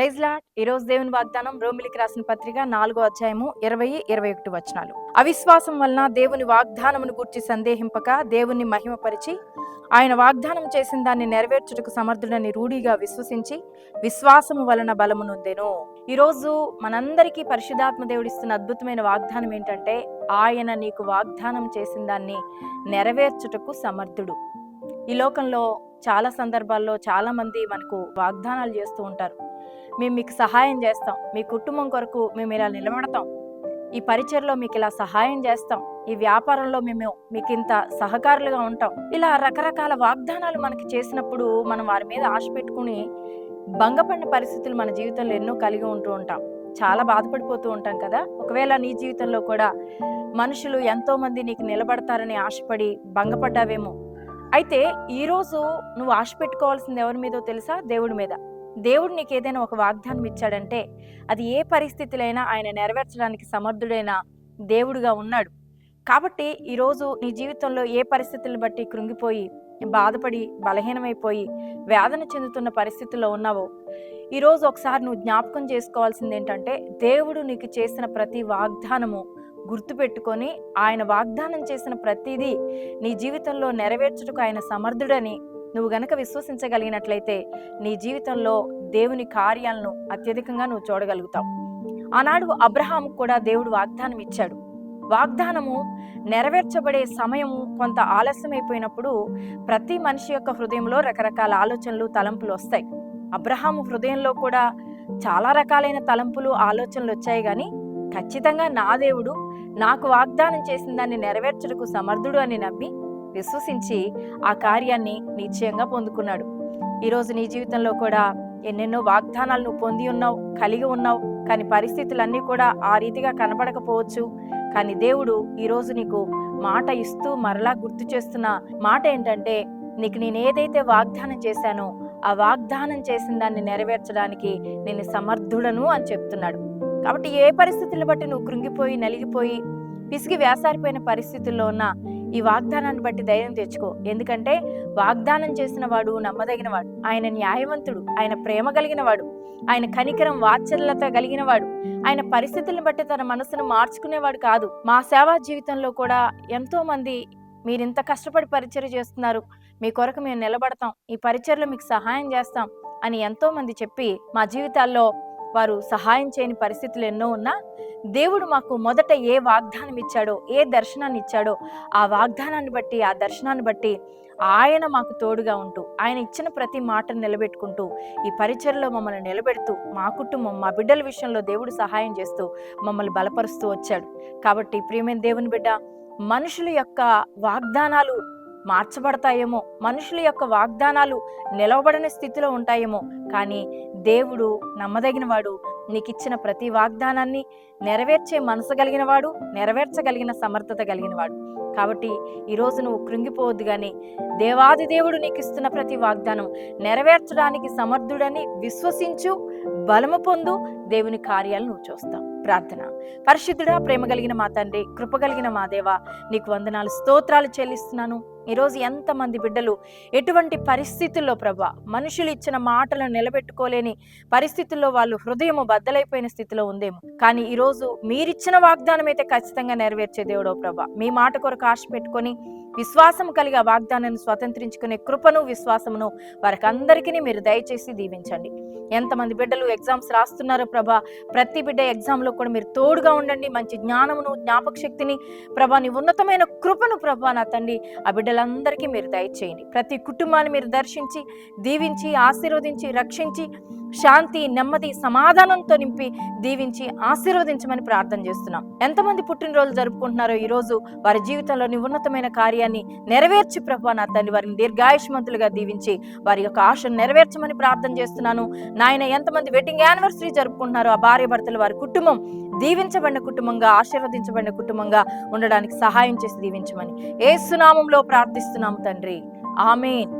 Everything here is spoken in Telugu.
ఈరోజు దేవుని వాగ్దానం రోమిలికి రాసిన పత్రిక నాలుగో అధ్యాయము ఇరవై ఇరవై ఒకటి వచనాలు. అవిశ్వాసం వలన దేవుని వాగ్దానమును గుర్చి సందేహింపక దేవుని మహిమపరిచి ఆయన వాగ్దానం చేసిన దాన్ని నెరవేర్చుటకు సమర్థుడని రూఢిగా విశ్వసించి విశ్వాసము వలన బలమునుందెను ఈరోజు మనందరికీ పరిశుధాత్మ దేవుడిస్తున్న అద్భుతమైన వాగ్దానం ఏంటంటే ఆయన నీకు వాగ్దానం చేసిన దాన్ని నెరవేర్చుటకు సమర్థుడు. ఈ లోకంలో చాలా సందర్భాల్లో చాలామంది మనకు వాగ్దానాలు చేస్తూ ఉంటారు. మేము మీకు సహాయం చేస్తాం. మీ కుటుంబం కొరకు మేము ఇలా నిలబడతాం. ఈ పరిచయలో మీకు ఇలా సహాయం చేస్తాం. ఈ వ్యాపారంలో మేము మీకు ఇంత సహకారులుగా ఉంటాం. ఇలా రకరకాల వాగ్దానాలు మనకి చేసినప్పుడు మనం వారి మీద ఆశ పెట్టుకుని భంగపడిన పరిస్థితులు మన జీవితంలో ఎన్నో కలిగి ఉంటూ ఉంటాం. చాలా బాధపడిపోతూ ఉంటాం కదా. ఒకవేళ నీ జీవితంలో కూడా మనుషులు ఎంతోమంది నీకు నిలబడతారని ఆశపడి భంగపడ్డావేమో. అయితే ఈరోజు నువ్వు ఆశ పెట్టుకోవాల్సింది ఎవరి మీదో తెలుసా? దేవుడి మీద. దేవుడు నీకు ఏదైనా ఒక వాగ్దానం ఇచ్చాడంటే అది ఏ పరిస్థితులైనా ఆయన నెరవేర్చడానికి సమర్థుడైన దేవుడుగా ఉన్నాడు. కాబట్టి ఈరోజు నీ జీవితంలో ఏ పరిస్థితులను బట్టి కృంగిపోయి బాధపడి బలహీనమైపోయి వేదన చెందుతున్న పరిస్థితుల్లో ఉన్నావో ఈరోజు ఒకసారి నువ్వు జ్ఞాపకం చేసుకోవాల్సింది ఏంటంటే దేవుడు నీకు చేసిన ప్రతి వాగ్దానము గుర్తుపెట్టుకొని ఆయన వాగ్దానం చేసిన ప్రతిదీ నీ జీవితంలో నెరవేర్చుటకు ఆయన సమర్థుడని నువ్వు గనక విశ్వసించగలిగినట్లయితే నీ జీవితంలో దేవుని కార్యాలను అత్యధికంగా నువ్వు చూడగలుగుతావు. ఆనాడు అబ్రహాం కూడా దేవుడు వాగ్దానం ఇచ్చాడు. వాగ్దానము నెరవేర్చబడే సమయము కొంత ఆలస్యమైపోయినప్పుడు ప్రతి మనిషి యొక్క హృదయంలో రకరకాల ఆలోచనలు తలంపులు వస్తాయి. అబ్రహాము హృదయంలో కూడా చాలా రకాలైన తలంపులు ఆలోచనలు వచ్చాయి కానీ ఖచ్చితంగా నా దేవుడు నాకు వాగ్దానం చేసిన దాన్ని నెరవేర్చుటకు సమర్థుడు అని నమ్మి విశ్వసించి ఆ కార్యాన్ని నిశ్చయంగా పొందుకున్నాడు. ఈరోజు నీ జీవితంలో కూడా ఎన్నెన్నో వాగ్దానాలు నువ్వు పొంది ఉన్నావు కలిగి ఉన్నావు కానీ పరిస్థితులన్నీ కూడా ఆ రీతిగా కనబడకపోవచ్చు. కానీ దేవుడు ఈరోజు నీకు మాట ఇస్తూ మరలా గుర్తు చేస్తున్న మాట ఏంటంటే నీకు నేను ఏదైతే వాగ్దానం చేశానో ఆ వాగ్దానం చేసిన దాన్ని నెరవేర్చడానికి నేను సమర్థుడను అని చెప్తున్నాడు. కాబట్టి ఏ పరిస్థితులను బట్టి నువ్వు కృంగిపోయి నలిగిపోయి పిసిగి వేసారిపోయిన పరిస్థితుల్లో ఉన్న ఈ వాగ్దానాన్ని బట్టి ధైర్యం తెచ్చుకో. ఎందుకంటే వాగ్దానం చేసిన వాడు నమ్మదగిన వాడు ఆయన న్యాయవంతుడు. ఆయన ప్రేమ కలిగిన వాడు ఆయన కనికరం వాత్సల్యత కలిగిన వాడు ఆయన పరిస్థితులను బట్టి తన మనసును మార్చుకునేవాడు కాదు. మా సేవా జీవితంలో కూడా ఎంతో మంది మీరు ఇంత కష్టపడి పరిచయం చేస్తున్నారు. మీ కొరకు మేము నిలబడతాం. ఈ పరిచయలో మీకు సహాయం చేస్తాం అని ఎంతో మంది చెప్పి మా జీవితాల్లో వారు సహాయం చేయని పరిస్థితులు ఎన్నో ఉన్నా దేవుడు మాకు మొదట ఏ వాగ్దానం ఇచ్చాడో ఏ దర్శనాన్ని ఇచ్చాడో ఆ వాగ్దానాన్ని బట్టి ఆ దర్శనాన్ని బట్టి ఆయన మాకు తోడుగా ఉంటూ ఆయన ఇచ్చిన ప్రతి మాటను నిలబెట్టుకుంటూ ఈ పరిచయలో మమ్మల్ని నిలబెడుతూ మా కుటుంబం మా బిడ్డల విషయంలో దేవుడు సహాయం చేస్తూ మమ్మల్ని బలపరుస్తూ వచ్చాడు. కాబట్టి ప్రియమైన దేవుని బిడ్డ మనుషుల యొక్క వాగ్దానాలు మార్చబడతాయేమో. మనుషుల యొక్క వాగ్దానాలు నిలవబడని స్థితిలో ఉంటాయేమో. కానీ దేవుడు నమ్మదగినవాడు నీకు ఇచ్చిన ప్రతి వాగ్దానాన్ని నెరవేర్చే మనసు కలిగినవాడు నెరవేర్చగలిగిన సమర్థత కలిగినవాడు. కాబట్టి ఈరోజు నువ్వు కృంగిపోవద్దు కానీ దేవాది దేవుడు నీకు ఇస్తున్న ప్రతి వాగ్దానం నెరవేర్చడానికి సమర్థుడని విశ్వసించు బలము పొందు దేవుని కార్యాలు నువ్వు చూస్తావు. ప్రార్థన. పరిశుద్ధుడా ప్రేమ కలిగిన మా తండ్రి కృప కలిగిన మా దేవ నీకు వందనాలు స్తోత్రాలు చెల్లిస్తున్నాను. ఈరోజు ఎంతమంది బిడ్డలు ఎటువంటి పరిస్థితుల్లో ప్రభా మనుషులు ఇచ్చిన మాటలను నిలబెట్టుకోలేని పరిస్థితుల్లో వాళ్ళు హృదయము బద్దలైపోయిన స్థితిలో ఉందేమో. కానీ ఈరోజు మీరిచ్చిన వాగ్దానం అయితే ఖచ్చితంగా నెరవేర్చే దేవుడో ప్రభా. మీ మాట కొరకు ఆశ పెట్టుకొని విశ్వాసం కలిగి ఆ వాగ్దానాన్ని స్వతంత్రించుకునే కృపను విశ్వాసమును వారికి మీరు దయచేసి దీవించండి. ఎంతమంది బిడ్డలు ఎగ్జామ్స్ రాస్తున్నారో ప్రభా ప్రతి బిడ్డ ఎగ్జామ్లో కూడా మీరు తోడుగా ఉండండి. మంచి జ్ఞానమును జ్ఞాపక శక్తిని ప్రభా నీ ఉన్నతమైన కృపను ప్రభా నా తండ్రి ఆ బిడ్డలందరికీ మీరు దయచేయండి. ప్రతి కుటుంబాన్ని మీరు దర్శించి దీవించి ఆశీర్వదించి రక్షించి శాంతి నెమ్మది సమాధానంతో నింపి దీవించి ఆశీర్వదించమని ప్రార్థన చేస్తున్నాం. ఎంతమంది పుట్టినరోజు జరుపుకుంటున్నారో ఈరోజు వారి జీవితంలోని ఉన్నతమైన కార్యాన్ని నెరవేర్చి ప్రభా నా తండ్రి వారిని దీర్ఘాయుష్మంతులుగా దీవించి వారి యొక్క ఆశను నెరవేర్చమని ప్రార్థన చేస్తున్నాను. నాయన ఎంతమంది వెడ్డింగ్ యానివర్సరీ జరుపుకుంటున్నారో ఆ భార్య భర్తలు వారి కుటుంబం దీవించబడిన కుటుంబంగా ఆశీర్వదించబడిన కుటుంబంగా ఉండడానికి సహాయం చేసి దీవించమని ఏ సునామంలో ప్రార్థిస్తున్నాము తండ్రి. ఆమెన్.